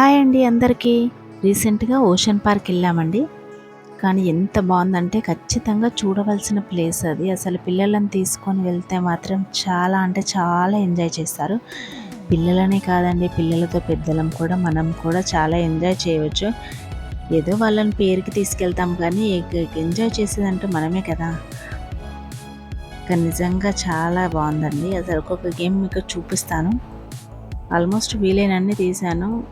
Hi అండి అందరికీ. రీసెంట్గా ఓషన్ పార్క్ వెళ్ళామండి. కానీ ఎంత బాగుందంటే ఖచ్చితంగా చూడవలసిన ప్లేస్ అది. అసలు పిల్లలను తీసుకొని వెళ్తే మాత్రం చాలా అంటే చాలా ఎంజాయ్ చేస్తారు. పిల్లలనే కాదండి పిల్లలతో పెద్దలం కూడా మనం కూడా చాలా ఎంజాయ్ చేయవచ్చు. ఏదో వాళ్ళని పేరుకి తీసుకెళ్తాం కానీ ఎంజాయ్ చేసేదంటే మనమే కదా. కానీ నిజంగా చాలా బాగుందండి. అసలు ఒక్కొక్క గేమ్ మీకు చూపిస్తాను. ఆల్మోస్ట్ వీలైనన్ని తీశాను.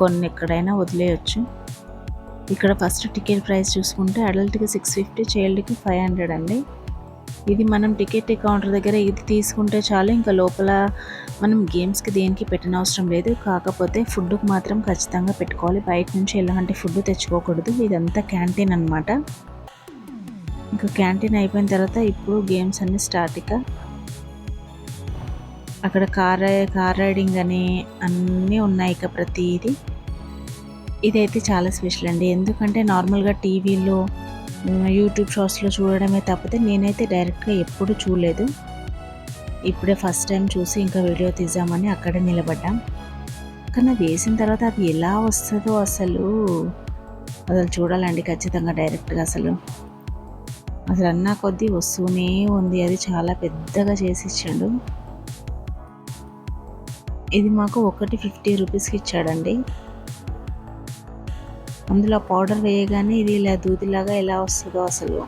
కొన్ని ఎక్కడైనా వదిలేయచ్చు. ఇక్కడ ఫస్ట్ టికెట్ ప్రైస్ చూసుకుంటే అడల్ట్కి సిక్స్ ఫిఫ్టీ చైల్డ్కి ఫైవ్ హండ్రెడ్ అండి. ఇది మనం టికెట్ కౌంటర్ దగ్గర ఇది తీసుకుంటే చాలు ఇంకా లోపల మనం గేమ్స్కి దేనికి పెట్టిన అవసరం లేదు. కాకపోతే ఫుడ్కి మాత్రం ఖచ్చితంగా పెట్టుకోవాలి. బయట నుంచి ఎలాంటి ఫుడ్ తెచ్చుకోకూడదు. ఇదంతా క్యాంటీన్ అనమాట ఇంకా క్యాంటీన్ అయిపోయిన తర్వాత ఇప్పుడు గేమ్స్ అన్నీ స్టార్ట్ ఇక. అక్కడ కార్ కార్ రైడింగ్ అని అన్నీ ఉన్నాయి ఇక ప్రతిదీ. ఇదైతే చాలా స్పెషల్ అండి. ఎందుకంటే నార్మల్గా టీవీలో యూట్యూబ్ షార్ట్స్లో చూడడమే తప్పితే నేనైతే డైరెక్ట్గా ఎప్పుడు చూడలేదు. ఇప్పుడే ఫస్ట్ టైం చూసి ఇంకా వీడియో తీద్దామని అక్కడే నిలబడ్డాం. కానీ అది వేసిన తర్వాత అది ఎలా వస్తుందో అసలు అసలు చూడాలండి ఖచ్చితంగా డైరెక్ట్గా అసలు. అసలు అన్నా కొద్దీ వస్తూనే ఉంది. అది చాలా పెద్దగా చేసి ఇచ్చాడు ఇది మాకు ఒకటి ఫిఫ్టీ రూపీస్కి ఇచ్చాడండి. అందులో పౌడర్ వేయగానే ఇది ఇలా దూదిలాగా ఎలా వస్తుందో అసలు.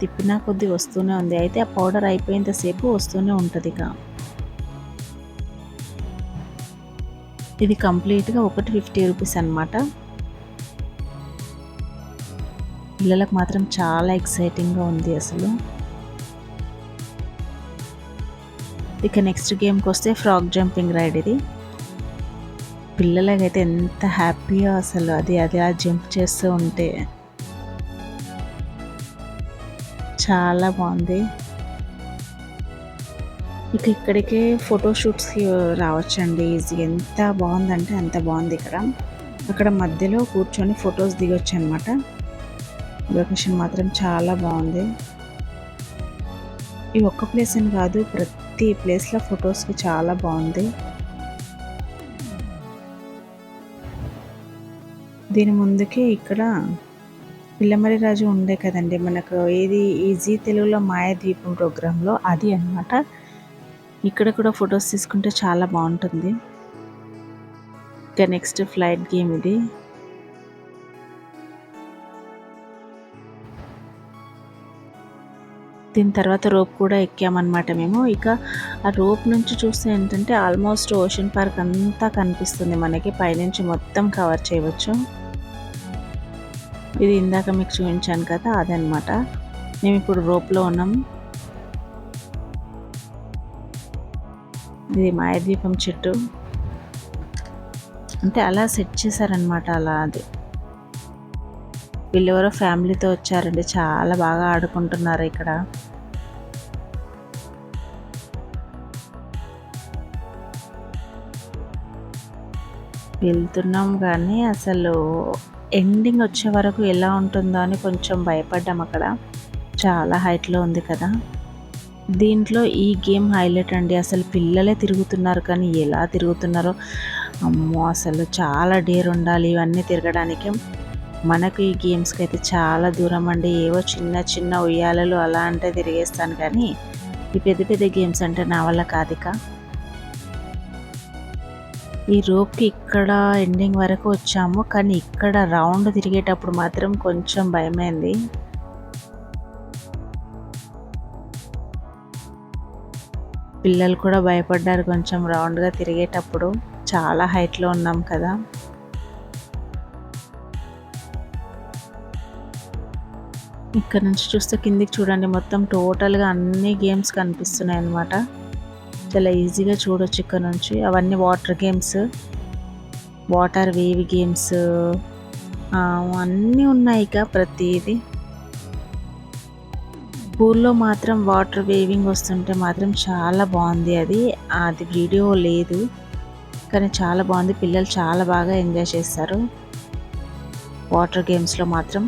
తిప్పినా కొద్ది వస్తూనే ఉంది. అయితే ఆ పౌడర్ అయిపోయేంతసేపు వస్తూనే ఉంటుంది ఇక. ఇది కంప్లీట్గా ఒకటి ఫిఫ్టీ రూపీస్ అనమాట పిల్లలకు మాత్రం చాలా ఎక్సైటింగ్గా ఉంది అసలు. ఇక నెక్స్ట్ గేమ్కి వస్తే ఫ్రాక్ జంపింగ్ రైడ్ ఇది. పిల్లలకైతే ఎంత హ్యాపీగా అసలు. అది అది ఆ జంప్ చేస్తూ ఉంటే. చాలా బాగుంది. ఇక ఇక్కడికే ఫోటోషూట్స్కి రావచ్చండి. ఇది ఎంత బాగుందంటే అంత బాగుంది ఇక్కడ. అక్కడ మధ్యలో కూర్చొని ఫొటోస్ దిగొచ్చు అనమాట లొకేషన్ మాత్రం చాలా బాగుంది. ఈ ఒక్క ప్లేస్ అని కాదు ప్రతి ప్లేస్లో ఫొటోస్కి చాలా బాగుంది. దీని ముందుకే ఇక్కడ పిల్లమరి రాజు ఉండే కదండి మనకు ఏది ఈజీ తెలుగులో మాయాద్వీపం ప్రోగ్రాంలో అది అనమాట ఇక్కడ కూడా ఫొటోస్ తీసుకుంటే చాలా బాగుంటుంది. ఇంకా నెక్స్ట్ ఫ్లైట్ గేమ్ ఇది. దీని తర్వాత రోప్ కూడా ఎక్కామన్నమాట మేము. ఇక ఆ రోప్ నుంచి చూస్తే ఏంటంటే ఆల్మోస్ట్ ఓషన్ పార్క్ అంతా కనిపిస్తుంది మనకి. పైనుంచి మొత్తం కవర్ చేయవచ్చు. ఇది ఇందాక మీకు చూపించాను కదా అదనమాట మేము ఇప్పుడు రోప్లో ఉన్నాం. ఇది మాయద్వీపం చెట్టు. అంటే అలా సెట్ చేశారనమాట అలా అది. వీళ్ళెవరో ఫ్యామిలీతో వచ్చారండి చాలా బాగా ఆడుకుంటున్నారు ఇక్కడ. వెళ్తున్నాం కానీ అసలు ఎండింగ్ వచ్చే వరకు ఎలా ఉంటుందో అని కొంచెం భయపడ్డాం అక్కడ. చాలా హైట్లో ఉంది కదా. దీంట్లో ఈ గేమ్ హైలైట్ అండి. అసలు పిల్లలే తిరుగుతున్నారు కానీ ఎలా తిరుగుతున్నారో. అమ్మో అసలు చాలా డేర్ ఉండాలి ఇవన్నీ తిరగడానికి. మనకు ఈ గేమ్స్కి అయితే చాలా దూరం అండి. ఏవో చిన్న చిన్న ఉయ్యాలలు అలా అంటే తిరిగేస్తాను కానీ ఈ పెద్ద పెద్ద గేమ్స్ అంటే నా వల్ల కాదిక ఈ రోప్కి ఇక్కడ ఎండింగ్ వరకు వచ్చాము కానీ ఇక్కడ రౌండ్ తిరిగేటప్పుడు మాత్రం కొంచెం భయమైంది. పిల్లలు కూడా భయపడ్డారు కొంచెం రౌండ్గా తిరిగేటప్పుడు. చాలా హైట్లో ఉన్నాం కదా. ఇక్కడ నుంచి చూస్తే కిందికి చూడండి మొత్తం టోటల్గా అన్ని గేమ్స్ కనిపిస్తున్నాయి అన్నమాట చాలా ఈజీగా చూడొచ్చు ఇక్కడ నుంచి. అవన్నీ water games water wave games అన్నీ ఉన్నాయి ఇక ప్రతిదీ. పూల్లో మాత్రం వాటర్ వేవింగ్ వస్తుంటే మాత్రం చాలా బాగుంది అది. అది వీడియో లేదు కానీ చాలా బాగుంది. పిల్లలు చాలా బాగా ఎంజాయ్ చేస్తారు. వాటర్ గేమ్స్లో మాత్రం.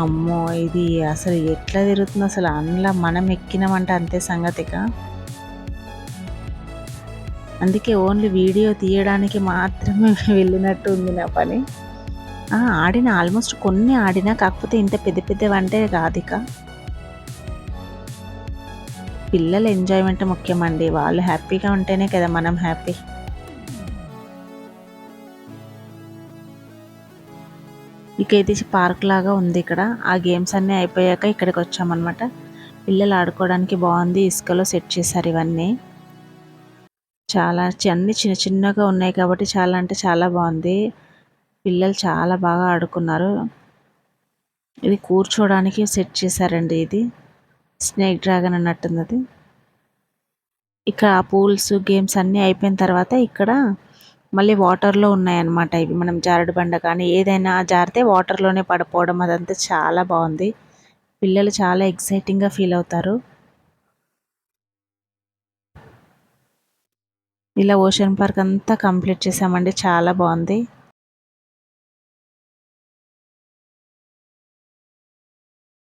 అమ్మో ఇది అసలు ఎట్లా తిరుగుతుంది అసలు అందులో మనం ఎక్కినామంటే అంతే సంగతిక అందుకే ఓన్లీ వీడియో తీయడానికి మాత్రమే వెళ్ళినట్టు ఉంది నా పని. ఆడిన ఆల్మోస్ట్ కొన్ని ఆడినా కాకపోతే ఇంత పెద్ద పెద్దవి అంటే కాదు ఇక. పిల్లల ఎంజాయ్మెంట్ ముఖ్యమండి. వాళ్ళు హ్యాపీగా ఉంటేనే కదా మనం హ్యాపీ. ఇక ఇది పార్క్ లాగా ఉంది ఇక్కడ. ఆ గేమ్స్ అన్నీ అయిపోయాక ఇక్కడికి వచ్చామన్నమాట. పిల్లలు ఆడుకోవడానికి బాగుంది. ఇసుకలో సెట్ చేశారు ఇవన్నీ. చాలా అన్ని చిన్న చిన్నగా ఉన్నాయి కాబట్టి చాలా అంటే చాలా బాగుంది. పిల్లలు చాలా బాగా ఆడుకున్నారు. ఇది కూర్చోవడానికి సెట్ చేశారండి ఇది. స్నేక్ డ్రాగన్ అన్నట్టుంది అది ఇక్కడ పూల్స్ గేమ్స్ అన్నీ అయిపోయిన తర్వాత ఇక్కడ మళ్ళీ వాటర్లో ఉన్నాయన్నమాట ఇవి. మనం జారుడు బండ కానీ ఏదైనా జారితే వాటర్లోనే పడిపోవడం అదంతా చాలా బాగుంది. పిల్లలు చాలా ఎక్సైటింగ్గా ఫీల్ అవుతారు. ఇలా ఓషన్ పార్క్ అంతా కంప్లీట్ చేసామండి. చాలా బాగుంది.